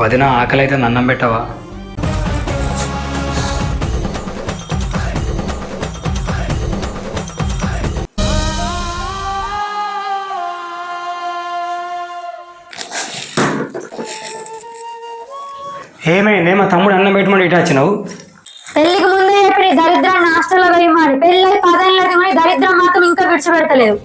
వదిన ఆకలి అయితే అన్నం పెట్టవా ఏమైంది మా తమ్ముడు అన్నం పెట్టమని ఇటు వచ్చినావు? పెళ్ళికి ముందే చెప్పి దరిద్రాన్ని హాస్టల్లో వేయమని. పెళ్ళి పదేళ్ళది కానీ దరిద్రం మాత్రం ఇంకా విడిచిపెడతలేదు.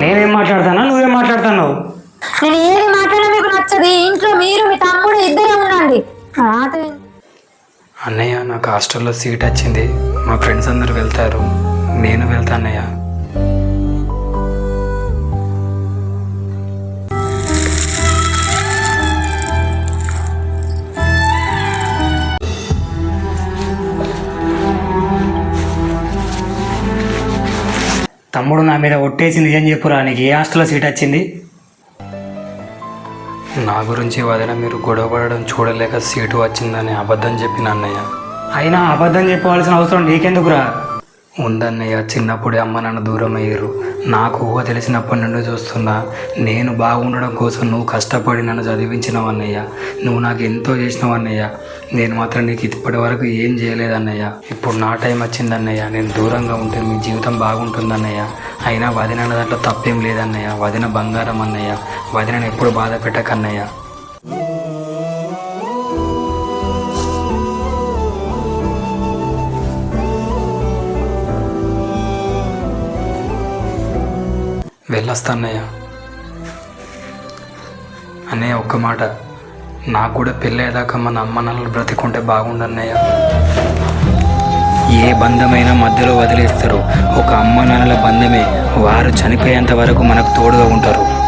నేనేం మాట్లాడతానా? నువ్వేం మాట్లాడుతున్నావు? నేను ఏది మాట్లాడినా మీకు నచ్చదు. ఇంట్లో మీరు మీ తమ్ముడు ఇద్దరే ఉండండి. అన్నయ్య నాకు హాస్టల్లో సీట్ వచ్చింది. మా ఫ్రెండ్స్ అందరు వెళ్తారు. నేను వెళ్తా అన్నయ్య. తమ్ముడు నా మీద ఒట్టేసి నిజం చెప్పురా నీకు ఏ హాస్టల్లో సీట్ వచ్చింది? నా గురించి వదిన మీరు గొడవ పడడం చూడలేక సీటు వచ్చిందని అబద్ధం చెప్పిన అన్నయ్య. అయినా అబద్ధం చెప్పవలసిన అవసరం నీకెందుకురా? ఉందన్నయ్య చిన్నప్పుడే అమ్మ నన్ను దూరం అయ్యారు నాకు ఊహ తెలిసినప్పటి నుండి చూస్తున్నా నేను బాగుండడం కోసం నువ్వు కష్టపడి నన్ను చదివించినవన్నయ్య. నువ్వు నాకు ఎంతో చేసినవన్నయ్య. నేను మాత్రం నీకు ఇప్పటి వరకు ఏం చేయలేదన్నయ్య. ఇప్పుడు నా టైం వచ్చిందన్నయ్య. నేను దూరంగా ఉంటే మీ జీవితం బాగుంటుందన్నయ్య. అయినా వదిన దాంట్లో తప్పేం లేదన్నయ్య. వదిన బంగారం అన్నయ్య. వదినను ఎప్పుడు బాధ పెట్టకన్నయ్య. వెళ్ళొస్తా అనే ఒక్క మాట నాకు కూడా పెళ్ళేదాకా మన అమ్మ నాన్నలు బ్రతికుంటే బాగుండన్నయ్య ఏ బంధమైనా మధ్యలో వదిలేస్తారు. ఒక అమ్మ నాన్నల బంధమే. వారు చనిపోయేంత వరకు మనకు తోడుగా ఉంటారు.